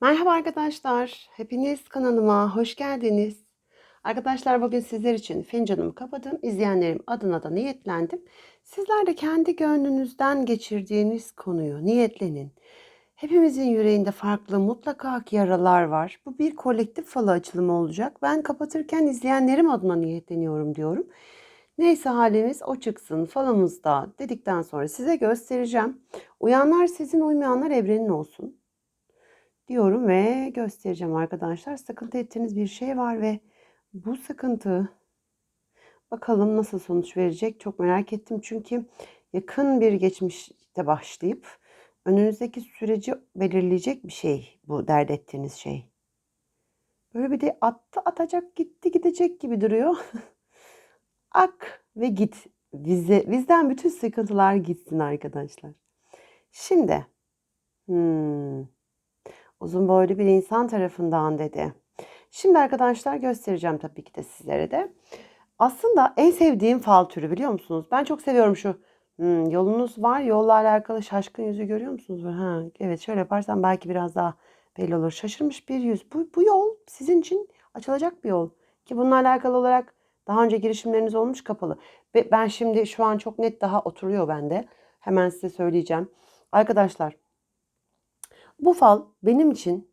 Merhaba arkadaşlar. Hepiniz kanalıma hoş geldiniz. Arkadaşlar bugün sizler için fincanımı kapadım. İzleyenlerim adına da niyetlendim. Sizler de kendi gönlünüzden geçirdiğiniz konuyu niyetlenin. Hepimizin yüreğinde farklı mutlaka ki yaralar var. Bu bir kolektif falı açılımı olacak. Ben kapatırken izleyenlerim adına niyetleniyorum diyorum. Neyse halimiz o çıksın falımızda dedikten sonra size göstereceğim. Uyanlar sizin uymayanlar evrenin olsun diyorum ve göstereceğim arkadaşlar. Sıkıntı ettiğiniz bir şey var ve bu sıkıntı bakalım nasıl sonuç verecek çok merak ettim. Çünkü yakın bir geçmişte başlayıp önünüzdeki süreci belirleyecek bir şey bu dert ettiğiniz şey. Böyle bir de attı atacak gitti gidecek gibi duruyor. Ak ve git. Bize, bizden bütün sıkıntılar gitsin arkadaşlar. Şimdi hmm, uzun boylu bir insan tarafından dedi. Şimdi arkadaşlar göstereceğim tabii ki de sizlere de. Aslında en sevdiğim fal türü biliyor musunuz? Ben çok seviyorum şu hmm, yolunuz var. Yolla alakalı şaşkın yüzü görüyor musunuz? Ha, evet şöyle yaparsam belki biraz daha belli olur. Şaşırmış bir yüz. Bu, bu yol sizin için açılacak bir yol. Ki bununla alakalı olarak daha önce girişimleriniz olmuş kapalı. Ben şimdi şu an çok net daha oturuyor bende. Hemen size söyleyeceğim. Arkadaşlar bu fal benim için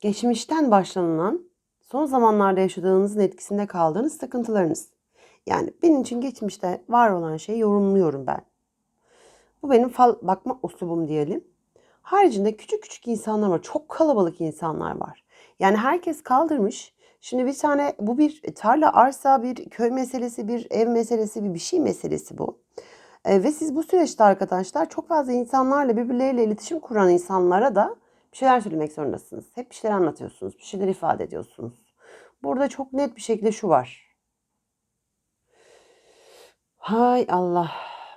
geçmişten başlanılan son zamanlarda yaşadığınızın etkisinde kaldığınız sıkıntılarınız. Yani benim için geçmişte var olan şeyi yorumluyorum ben. Bu benim fal bakma uslubum diyelim. Haricinde küçük küçük insanlar var. Çok kalabalık insanlar var. Yani herkes kaldırmış. Şimdi bir tane bu bir tarla arsa, bir köy meselesi, bir ev meselesi, bir bir şey meselesi bu. E, ve siz bu süreçte arkadaşlar çok fazla insanlarla birbirleriyle iletişim kuran insanlara da bir şeyler söylemek zorundasınız. Hep bir şeyler anlatıyorsunuz, bir şeyler ifade ediyorsunuz. Burada çok net bir şekilde şu var. Hay Allah.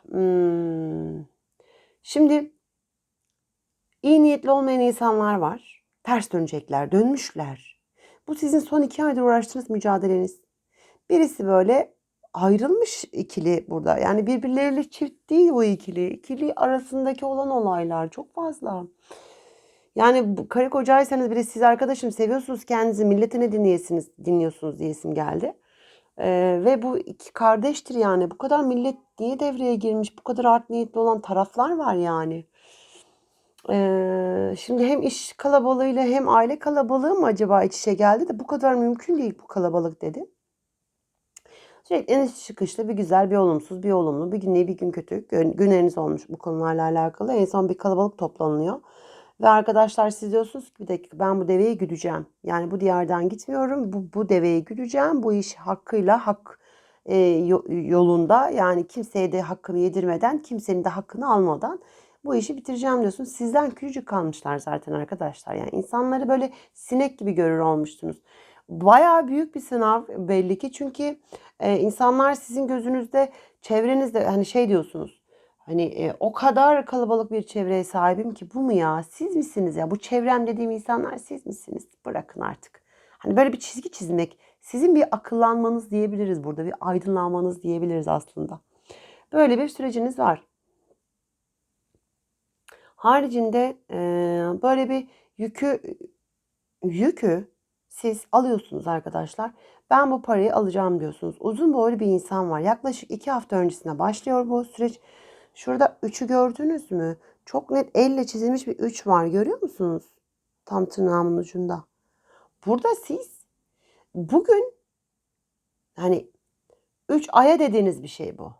Hmm. Şimdi iyi niyetli olmayan insanlar var. Ters dönecekler, dönmüşler. Bu sizin son iki aydır uğraştığınız mücadeleniz. Birisi böyle ayrılmış ikili burada. Yani birbirleriyle çift değil bu ikili. İkili arasındaki olan olaylar çok fazla. Yani karı kocaysanız bile siz arkadaşım seviyorsunuz kendinizi milletine dinleyesiniz, dinliyorsunuz diyesim geldi. Ee, ve bu iki kardeştir yani. Bu kadar millet niye devreye girmiş? Bu kadar art niyetli olan taraflar var yani. Ee, şimdi hem iş kalabalığıyla hem aile kalabalığı mı acaba iç içe geldi de bu kadar mümkün değil bu kalabalık dedi. Sürekli iniş çıkışlı bir güzel bir olumsuz bir olumlu bir gün iyi bir gün kötü günleriniz olmuş bu konularla alakalı. En son bir kalabalık toplanıyor. Ve arkadaşlar siz diyorsunuz ki bir dakika ben bu deveyi güdeceğim. Yani bu diyardan gitmiyorum. Bu, bu deveyi güdeceğim. Bu iş hakkıyla hak e, yolunda yani kimseye de hakkını yedirmeden kimsenin de hakkını almadan bu işi bitireceğim diyorsunuz. Sizden küçücük kalmışlar zaten arkadaşlar. Yani insanları böyle sinek gibi görür olmuşsunuz. Bayağı büyük bir sınav belli ki çünkü e, insanlar sizin gözünüzde çevrenizde hani şey diyorsunuz. Hani e, o kadar kalabalık bir çevreye sahibim ki bu mu ya? Siz misiniz ya? Bu çevrem dediğim insanlar siz misiniz? Bırakın artık. Hani böyle bir çizgi çizmek, sizin bir akıllanmanız diyebiliriz burada, bir aydınlanmanız diyebiliriz aslında. Böyle bir süreciniz var. Haricinde e, böyle bir yükü yükü siz alıyorsunuz arkadaşlar. Ben bu parayı alacağım diyorsunuz. Uzun boylu bir insan var. Yaklaşık iki hafta öncesine başlıyor bu süreç. Şurada 3'ü gördünüz mü? Çok net elle çizilmiş bir 3 var. Görüyor musunuz? Tam tırnağımın ucunda. Burada siz bugün hani 3 aya dediğiniz bir şey bu.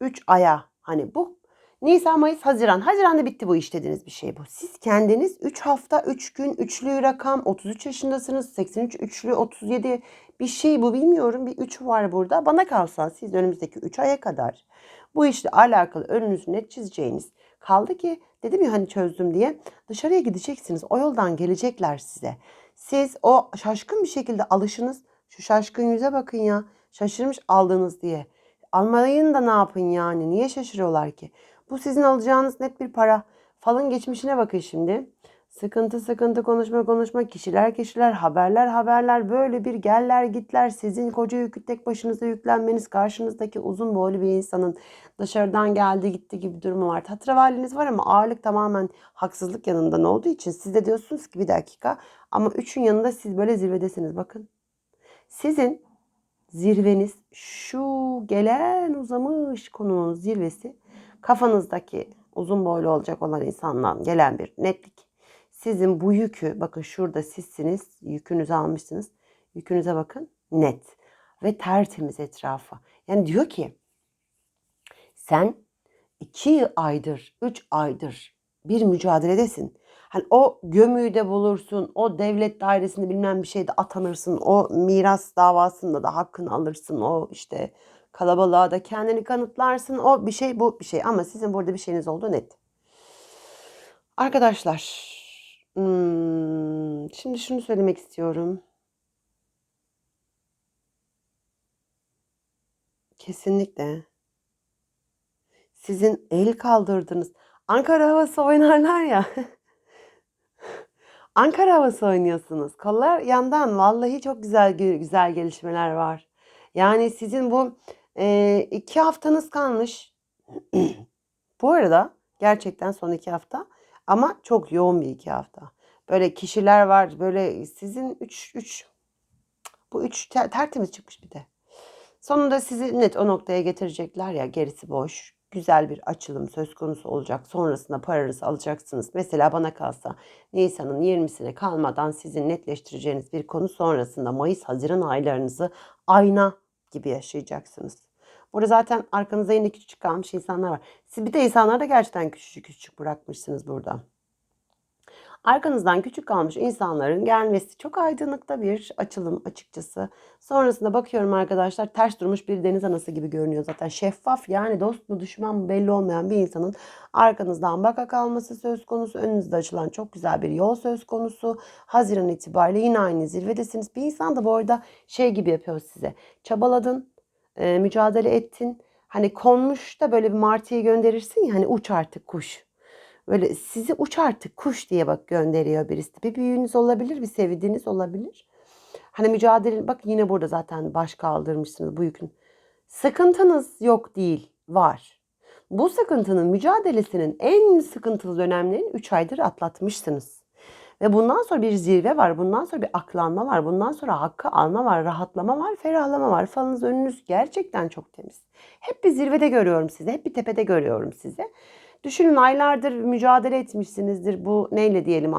3 aya hani bu Nisan, Mayıs, Haziran. Haziran'da bitti bu iş dediğiniz bir şey bu. Siz kendiniz 3 hafta, 3 gün, üçlü rakam, 33 yaşındasınız, 83, üçlü, 37 bir şey bu bilmiyorum. Bir 3 var burada. Bana kalsa siz önümüzdeki 3 aya kadar bu işle alakalı önünüzü net çizeceğiniz kaldı ki dedim ya hani çözdüm diye dışarıya gideceksiniz. O yoldan gelecekler size. Siz o şaşkın bir şekilde alışınız. Şu şaşkın yüze bakın ya. Şaşırmış aldınız diye. Almayın da ne yapın yani? Niye şaşırıyorlar ki? Bu sizin alacağınız net bir para. Falın geçmişine bakın şimdi. Sıkıntı sıkıntı konuşma konuşma kişiler kişiler haberler haberler böyle bir geller gitler sizin koca yükü tek başınıza yüklenmeniz karşınızdaki uzun boylu bir insanın dışarıdan geldi gitti gibi durumu var. Tatravaliniz var ama ağırlık tamamen haksızlık yanından olduğu için siz de diyorsunuz ki bir dakika ama üçün yanında siz böyle zirvedesiniz bakın. Sizin zirveniz şu gelen uzamış konunun zirvesi kafanızdaki uzun boylu olacak olan insandan gelen bir netlik. Sizin bu yükü bakın şurada sizsiniz yükünüzü almışsınız. Yükünüze bakın net ve tertemiz etrafı. Yani diyor ki sen iki aydır, üç aydır bir mücadeledesin. Hani o gömüyü de bulursun, o devlet dairesinde bilmem bir şeyde atanırsın, o miras davasında da hakkını alırsın, o işte kalabalığa da kendini kanıtlarsın, o bir şey bu bir şey ama sizin burada bir şeyiniz olduğu net. Arkadaşlar, hmm, şimdi şunu söylemek istiyorum. Kesinlikle sizin el kaldırdığınız Ankara havası oynarlar ya. Ankara havası oynuyorsunuz. Kollar yandan. Vallahi çok güzel güzel gelişmeler var. Yani sizin bu e, iki haftanız kalmış. bu arada gerçekten son iki hafta ama çok yoğun bir iki hafta. Böyle kişiler var. Böyle sizin üç, üç bu üç ter, tertemiz çıkmış bir de. Sonunda sizi net o noktaya getirecekler ya gerisi boş güzel bir açılım söz konusu olacak. Sonrasında paranızı alacaksınız. Mesela bana kalsa Nisan'ın 20'sine kalmadan sizin netleştireceğiniz bir konu sonrasında Mayıs-Haziran aylarınızı ayna gibi yaşayacaksınız. Burada zaten arkanızda yine küçük kalmış insanlar var. Siz bir de insanları da gerçekten küçücük küçük bırakmışsınız burada. Arkanızdan küçük kalmış insanların gelmesi çok aydınlıkta bir açılım açıkçası. Sonrasında bakıyorum arkadaşlar ters durmuş bir deniz anası gibi görünüyor zaten. Şeffaf yani dost mu düşman mı belli olmayan bir insanın arkanızdan baka kalması söz konusu. Önünüzde açılan çok güzel bir yol söz konusu. Haziran itibariyle yine aynı zirvedesiniz. Bir insan da bu arada şey gibi yapıyor size. Çabaladın, e, mücadele ettin. Hani konmuş da böyle bir martıyı gönderirsin ya hani uç artık kuş Böyle sizi uç artık kuş diye bak gönderiyor birisi. Bir büyüğünüz olabilir, bir sevdiğiniz olabilir. Hani mücadele bak yine burada zaten baş kaldırmışsınız bu yükün. Sıkıntınız yok değil, var. Bu sıkıntının mücadelesinin en sıkıntılı dönemlerini 3 aydır atlatmışsınız. Ve bundan sonra bir zirve var, bundan sonra bir aklanma var, bundan sonra hakkı alma var, rahatlama var, ferahlama var. Falınız önünüz gerçekten çok temiz. Hep bir zirvede görüyorum sizi, hep bir tepede görüyorum sizi. Düşünün aylardır mücadele etmişsinizdir. Bu neyle diyelim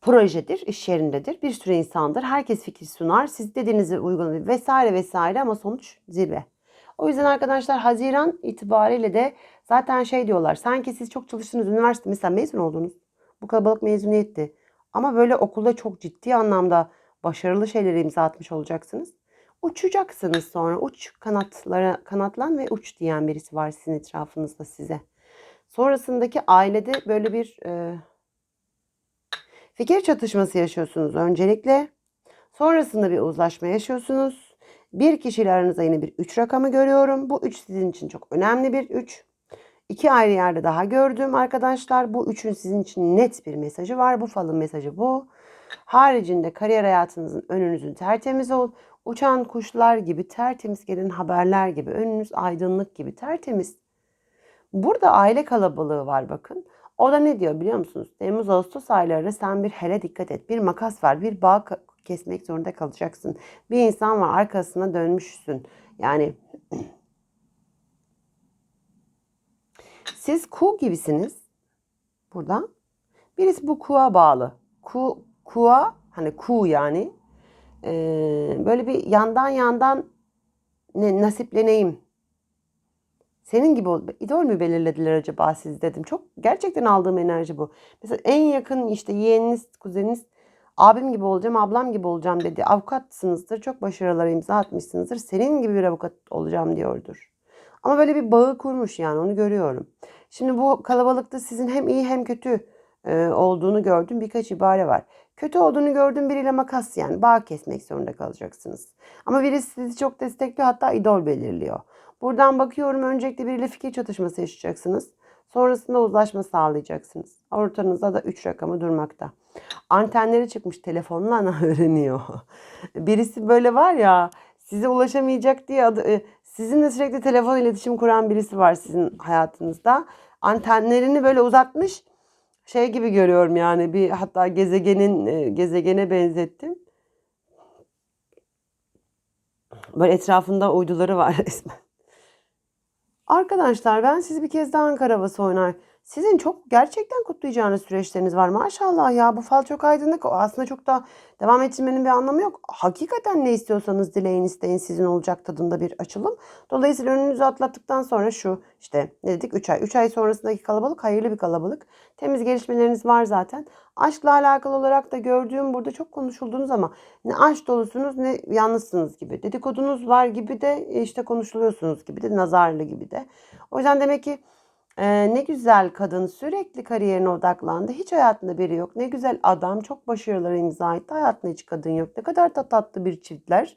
projedir, iş yerindedir. Bir sürü insandır. Herkes fikir sunar. Siz dediğinizi uygulayın vesaire vesaire ama sonuç zirve. O yüzden arkadaşlar Haziran itibariyle de zaten şey diyorlar. Sanki siz çok çalıştınız üniversite mesela mezun oldunuz. Bu kalabalık mezuniyetti. Ama böyle okulda çok ciddi anlamda başarılı şeyleri imza atmış olacaksınız. Uçacaksınız sonra. Uç kanatlara kanatlan ve uç diyen birisi var sizin etrafınızda size. Sonrasındaki ailede böyle bir e, fikir çatışması yaşıyorsunuz öncelikle. Sonrasında bir uzlaşma yaşıyorsunuz. Bir kişiyle aranızda yine bir 3 rakamı görüyorum. Bu 3 sizin için çok önemli bir 3. İki ayrı yerde daha gördüm arkadaşlar. Bu üçün sizin için net bir mesajı var. Bu falın mesajı bu. Haricinde kariyer hayatınızın önünüzün tertemiz ol. Uçan kuşlar gibi tertemiz gelen haberler gibi önünüz aydınlık gibi tertemiz. Burada aile kalabalığı var bakın. O da ne diyor biliyor musunuz? Temmuz Ağustos aylarında sen bir hele dikkat et. Bir makas var. Bir bağ kesmek zorunda kalacaksın. Bir insan var arkasına dönmüşsün. Yani siz ku gibisiniz. Burada. Birisi bu kuğa bağlı. Ku, kuğa hani ku yani ee, böyle bir yandan yandan ne, nasipleneyim. Senin gibi ol. İdol mü belirlediler acaba siz dedim. Çok gerçekten aldığım enerji bu. Mesela en yakın işte yeğeniniz, kuzeniniz abim gibi olacağım, ablam gibi olacağım dedi. Avukatsınızdır, çok başarılara imza atmışsınızdır. Senin gibi bir avukat olacağım diyordur. Ama böyle bir bağı kurmuş yani onu görüyorum. Şimdi bu kalabalıkta sizin hem iyi hem kötü e, olduğunu gördüm. Birkaç ibare var. Kötü olduğunu gördüğüm biriyle makas yani bağ kesmek zorunda kalacaksınız. Ama birisi sizi çok destekliyor hatta idol belirliyor. Buradan bakıyorum öncelikle biriyle fikir çatışması yaşayacaksınız. Sonrasında uzlaşma sağlayacaksınız. Ortanızda da 3 rakamı durmakta. Antenleri çıkmış telefonla öğreniyor. Birisi böyle var ya size ulaşamayacak diye adı, e, sizinle sürekli telefon iletişim kuran birisi var sizin hayatınızda. Antenlerini böyle uzatmış şey gibi görüyorum yani bir hatta gezegenin e, gezegene benzettim. Böyle etrafında uyduları var resmen. Arkadaşlar ben sizi bir kez daha Ankara havası oynar. Sizin çok gerçekten kutlayacağınız süreçleriniz var. Maşallah ya bu fal çok aydınlık. Aslında çok da devam ettirmenin bir anlamı yok. Hakikaten ne istiyorsanız dileyin isteyin sizin olacak tadında bir açılım. Dolayısıyla önünüzü atlattıktan sonra şu işte ne dedik 3 ay. 3 ay sonrasındaki kalabalık hayırlı bir kalabalık. Temiz gelişmeleriniz var zaten. Aşkla alakalı olarak da gördüğüm burada çok konuşulduğunuz ama ne aşk dolusunuz ne yalnızsınız gibi. Dedikodunuz var gibi de işte konuşuluyorsunuz gibi de nazarlı gibi de. O yüzden demek ki ee, ne güzel kadın sürekli kariyerine odaklandı. Hiç hayatında biri yok. Ne güzel adam çok başarıları imza etti. Hayatında hiç kadın yok. Ne kadar da tatlı bir çiftler.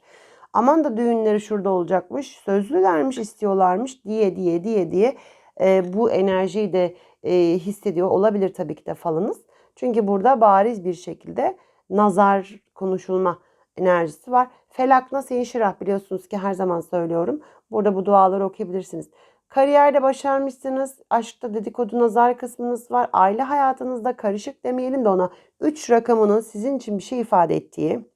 Aman da düğünleri şurada olacakmış. Sözlülermiş istiyorlarmış diye diye diye diye e, bu enerjiyi de e, hissediyor. Olabilir tabii ki de falınız. Çünkü burada bariz bir şekilde nazar konuşulma enerjisi var. Felak nasıl inşirah biliyorsunuz ki her zaman söylüyorum. Burada bu duaları okuyabilirsiniz. Kariyerde başarmışsınız. Aşkta dedikodu nazar kısmınız var. Aile hayatınızda karışık demeyelim de ona 3 rakamının sizin için bir şey ifade ettiği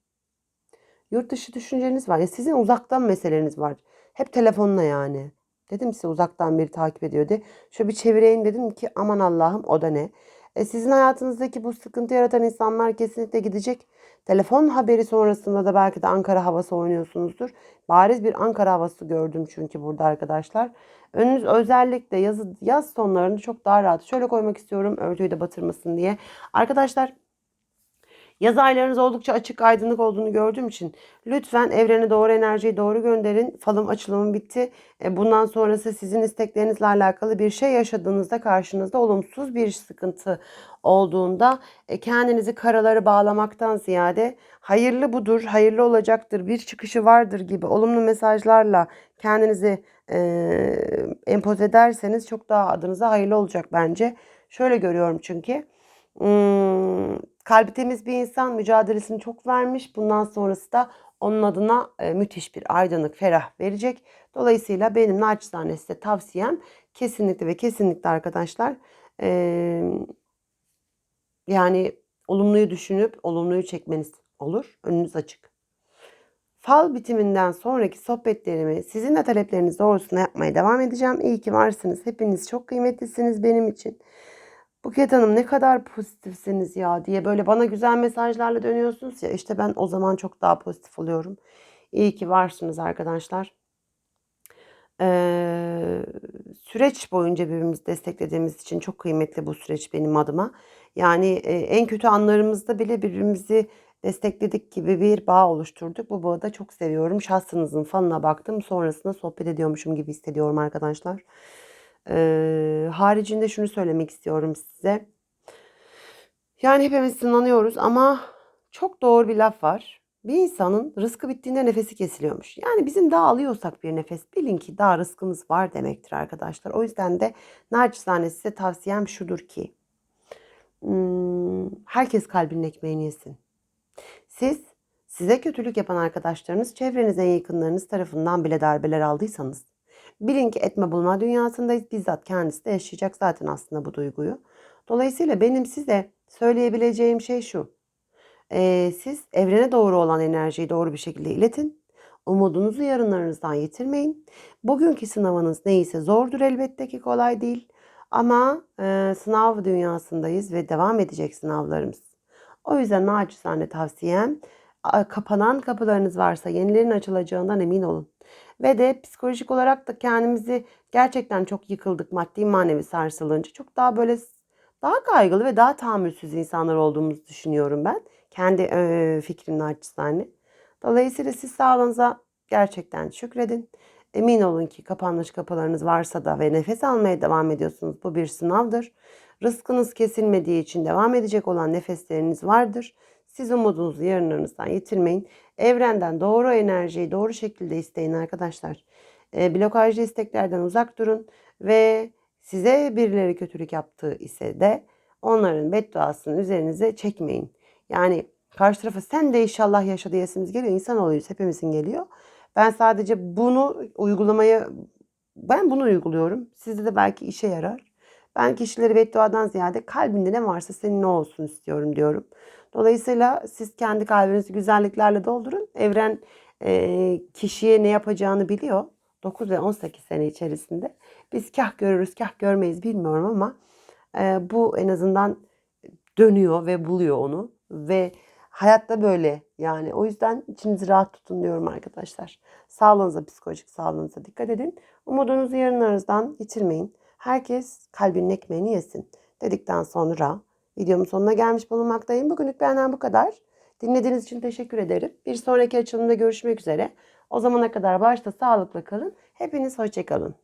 yurt dışı düşünceniz var. Ya sizin uzaktan meseleniz var. Hep telefonla yani. Dedim size uzaktan biri takip ediyor diye. Şöyle bir çevireyim dedim ki aman Allah'ım o da ne? E sizin hayatınızdaki bu sıkıntı yaratan insanlar kesinlikle gidecek. Telefon haberi sonrasında da belki de Ankara havası oynuyorsunuzdur. Bariz bir Ankara havası gördüm çünkü burada arkadaşlar. Önünüz özellikle yazı, yaz sonlarını çok daha rahat. Şöyle koymak istiyorum örtüyü de batırmasın diye. Arkadaşlar Yaz aylarınız oldukça açık aydınlık olduğunu gördüğüm için lütfen evrene doğru enerjiyi doğru gönderin. Falım açılımı bitti. E, bundan sonrası sizin isteklerinizle alakalı bir şey yaşadığınızda karşınızda olumsuz bir sıkıntı olduğunda e, kendinizi karaları bağlamaktan ziyade hayırlı budur, hayırlı olacaktır, bir çıkışı vardır gibi olumlu mesajlarla kendinizi e, empoze ederseniz çok daha adınıza hayırlı olacak bence. Şöyle görüyorum çünkü. Kalbi temiz bir insan mücadelesini çok vermiş. Bundan sonrası da onun adına e, müthiş bir aydınlık, ferah verecek. Dolayısıyla benim naçizane size tavsiyem kesinlikle ve kesinlikle arkadaşlar yani olumluyu düşünüp olumluyu çekmeniz olur. Önünüz açık. Fal bitiminden sonraki sohbetlerimi sizin de talepleriniz doğrusunda yapmaya devam edeceğim. İyi ki varsınız. Hepiniz çok kıymetlisiniz benim için. Buket Hanım ne kadar pozitifsiniz ya diye böyle bana güzel mesajlarla dönüyorsunuz ya işte ben o zaman çok daha pozitif oluyorum. İyi ki varsınız arkadaşlar. Ee, süreç boyunca birbirimizi desteklediğimiz için çok kıymetli bu süreç benim adıma. Yani e, en kötü anlarımızda bile birbirimizi destekledik gibi bir bağ oluşturduk. Bu bağı da çok seviyorum. Şahsınızın fanına baktım. Sonrasında sohbet ediyormuşum gibi hissediyorum arkadaşlar. Ee, haricinde şunu söylemek istiyorum size. Yani hepimiz sınanıyoruz ama çok doğru bir laf var. Bir insanın rızkı bittiğinde nefesi kesiliyormuş. Yani bizim daha alıyorsak bir nefes bilin ki daha rızkımız var demektir arkadaşlar. O yüzden de naçizane size tavsiyem şudur ki hmm, herkes kalbinin ekmeğini yesin. Siz size kötülük yapan arkadaşlarınız, çevreniz en yakınlarınız tarafından bile darbeler aldıysanız Bilin ki etme bulma dünyasındayız. Bizzat kendisi de yaşayacak zaten aslında bu duyguyu. Dolayısıyla benim size söyleyebileceğim şey şu. Ee, siz evrene doğru olan enerjiyi doğru bir şekilde iletin. Umudunuzu yarınlarınızdan yitirmeyin. Bugünkü sınavınız neyse zordur elbette ki kolay değil. Ama e, sınav dünyasındayız ve devam edecek sınavlarımız. O yüzden naçizane tavsiyem kapanan kapılarınız varsa yenilerin açılacağından emin olun. Ve de psikolojik olarak da kendimizi gerçekten çok yıkıldık maddi manevi sarsılınca. Çok daha böyle daha kaygılı ve daha tahammülsüz insanlar olduğumuzu düşünüyorum ben. Kendi e, fikrim naçizane. Dolayısıyla siz sağlığınıza gerçekten şükredin. Emin olun ki kapanmış kapılarınız varsa da ve nefes almaya devam ediyorsunuz. Bu bir sınavdır. Rızkınız kesilmediği için devam edecek olan nefesleriniz vardır. Siz umudunuzu yarınlarınızdan yitirmeyin. Evrenden doğru enerjiyi doğru şekilde isteyin arkadaşlar. E, blokajlı isteklerden uzak durun ve size birileri kötülük yaptığı ise de onların bedduasını üzerinize çekmeyin. Yani karşı tarafa sen de inşallah yaşa diyesimiz geliyor. İnsan oluyoruz hepimizin geliyor. Ben sadece bunu uygulamaya ben bunu uyguluyorum. Sizde de belki işe yarar. Ben kişileri bedduadan ziyade kalbinde ne varsa senin ne olsun istiyorum diyorum. Dolayısıyla siz kendi kalbinizi güzelliklerle doldurun. Evren e, kişiye ne yapacağını biliyor. 9 ve 18 sene içerisinde. Biz kah görürüz kah görmeyiz bilmiyorum ama e, bu en azından dönüyor ve buluyor onu. Ve hayatta böyle yani o yüzden içinizi rahat tutun diyorum arkadaşlar. Sağlığınıza, psikolojik sağlığınıza dikkat edin. Umudunuzu yarınlarınızdan yitirmeyin. Herkes kalbinin ekmeğini yesin dedikten sonra videomun sonuna gelmiş bulunmaktayım. Bugünlük benden bu kadar. Dinlediğiniz için teşekkür ederim. Bir sonraki açılımda görüşmek üzere. O zamana kadar başta sağlıklı kalın. Hepiniz hoşçakalın.